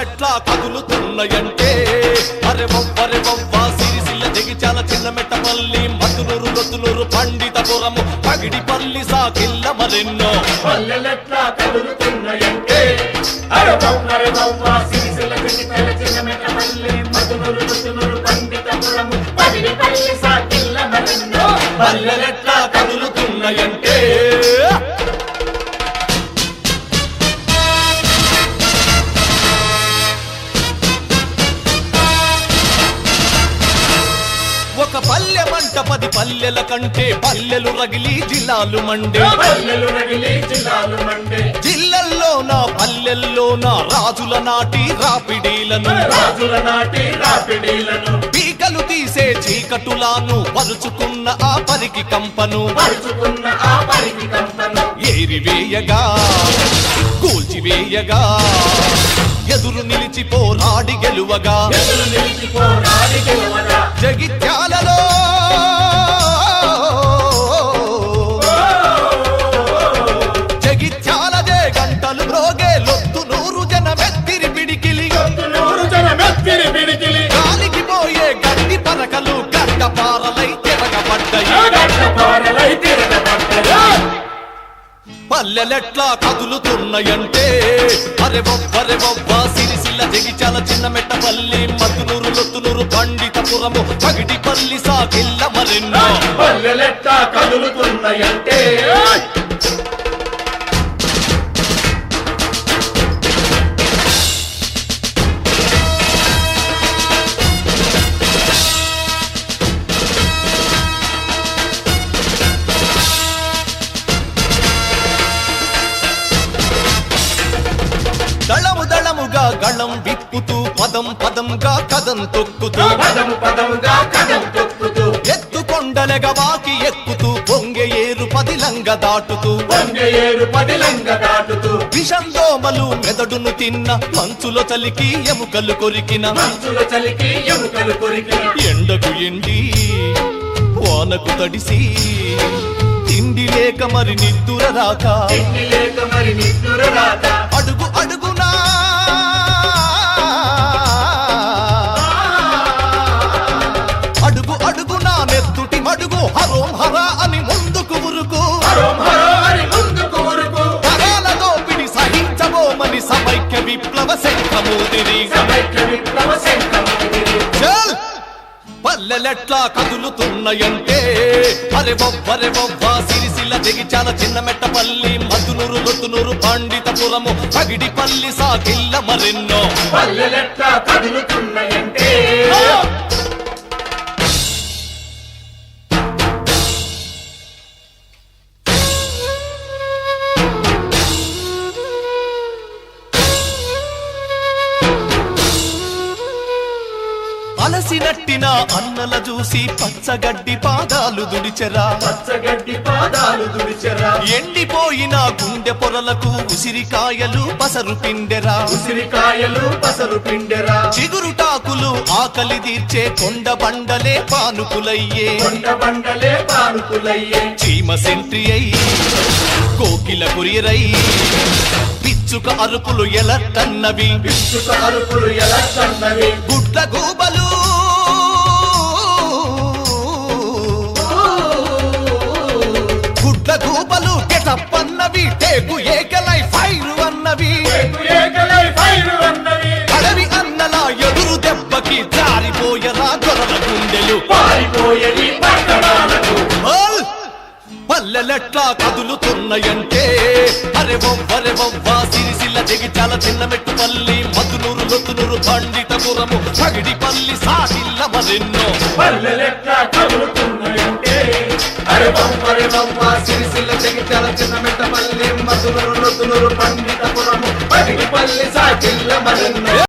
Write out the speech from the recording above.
ఎట్లా కదులుతున్నాయంటే? అరే వవ్వరే వవ్వ సిరిసిల్ల జగిచాల చిన్న మెట్టపల్లి మధునూరు లొత్తునూరు పండితపురము పగిడిపల్లి సాకిల్ల మరెన్నో. పల్లెలెట్లా కదులుతున్నాయంటే? అరే సిరిసిల్ల చిన్న మెట్టపల్లి పండితపురము సాకిల్ల మరెన్నో. పల్లెలెట్లా కదులుతున్నాయంటే? పది పల్లెల కంటే పల్లెలు రగిలి జిల్లాలు మండే. పల్లెలు రగిలి జిల్లాలు మండే. జిల్లల్లోన పల్లెల్లోన రాజుల నాటి రాపిడీలను. రాజుల నాటి రాపిడీలను. పీకలు తీసే చీకటులాను పరుచుకున్న ఆ పరికి కంపను. పరుచుకున్న ఆ పరికి కంపను. ఏరివేయగా కూల్చివేయగా ఎదురు నిలిచి పోరాడి గెలువగా. ఎదురు నిలిచి పోరాడి గెలవగా. జగిత్యాలలో పల్లెలెట్లా కదులుతున్నాయంటే? అరే బొబ్బరే బొబ్బ సిరిసిల్ల జగిచాల చిన్న మెట్టపల్లి మద్దునూరు లొత్తునూరు పండితపురము పగిడిపల్లి సాకిల్ల మరెన్నో. పల్లెలెట్లా కదులుతున్నాయంటే? దళము దళముగా గళం విప్పుతూ పదం పదంగా కదం తొక్కుతూ పదము పదముగా తొక్కుతూ ఎత్తుకొండలగా వాకి ఎక్కుతూ పొంగె ఏరు పదిలంగ దాటుతూ ఏరు పదిలంగ దాటుతూ విషం దోమలు మెదడును తిన్న మంచులో చలికి ఎముకలు కొరికిన మంచుల చలికి ఎముకలు కొరికి ఎండకు ఎండి వానకు తడిసి తిండి లేక మరి నిద్దుర రాక తిండి లేక మరి నిద్దుర రాత సమైక్య విప్లవ శంఖమూదిరి పల్లెలెట్లా కదులుతున్నాయంటే అరే బొబ్బరే బొబ్బ సిరిసిల్ల జగిచాల చిన్న మెట్టపల్లి మధునూరు లొత్తునూరు పండితపురము పగిడిపల్లి సాకిల్ల మరెన్నో. పల్లెలెట్లా కదులుతున్నాయంటే అలసినట్టిన అన్నల చూసి పచ్చగడ్డి పాదాలు దుడిచెరా పచ్చగడ్డి పాదాలు దుడిచెరా ఎండిపోయిన గుండె పొరలకు ఉసిరికాయలు పసరు పిండెరా. ఉసిరికాయలు పసరు పిండెరా. చిగురుటాకులు ఆకలి తీర్చే కొండ బండలే పానుకులయ్యే. కొండ బండలే పానుకులయ్యే. చీమ సెంట్రి అయి కోకిల కురియరై. పిచ్చుక అరుపులు ఎలట్టన్నవి. పిచ్చుక అరుపులు ఎలా కన్నవి గుండెలు పారిపోయేది పట్టణాలకు! పల్లెలెట్లా కదులుతున్నాయంటే. అరే బొవ్వరే బొవ్వ సిరిసిల్ల జగిచాల చిన్న మెట్టుపల్లి మధునూరు లొత్తునూరు పండితపురము పగిడిపల్లి సాగిల్ల మరెన్నో. పల్లెలెట్లా కదులుతున్నాయంటే. అరే సిరిసిల్ల జగిత్యాల చిన్న మెట్టపల్లి మధునూరు నొత్తునూరు పండితపురము పదికి పల్లి సాకిల్ల మరెన్నో.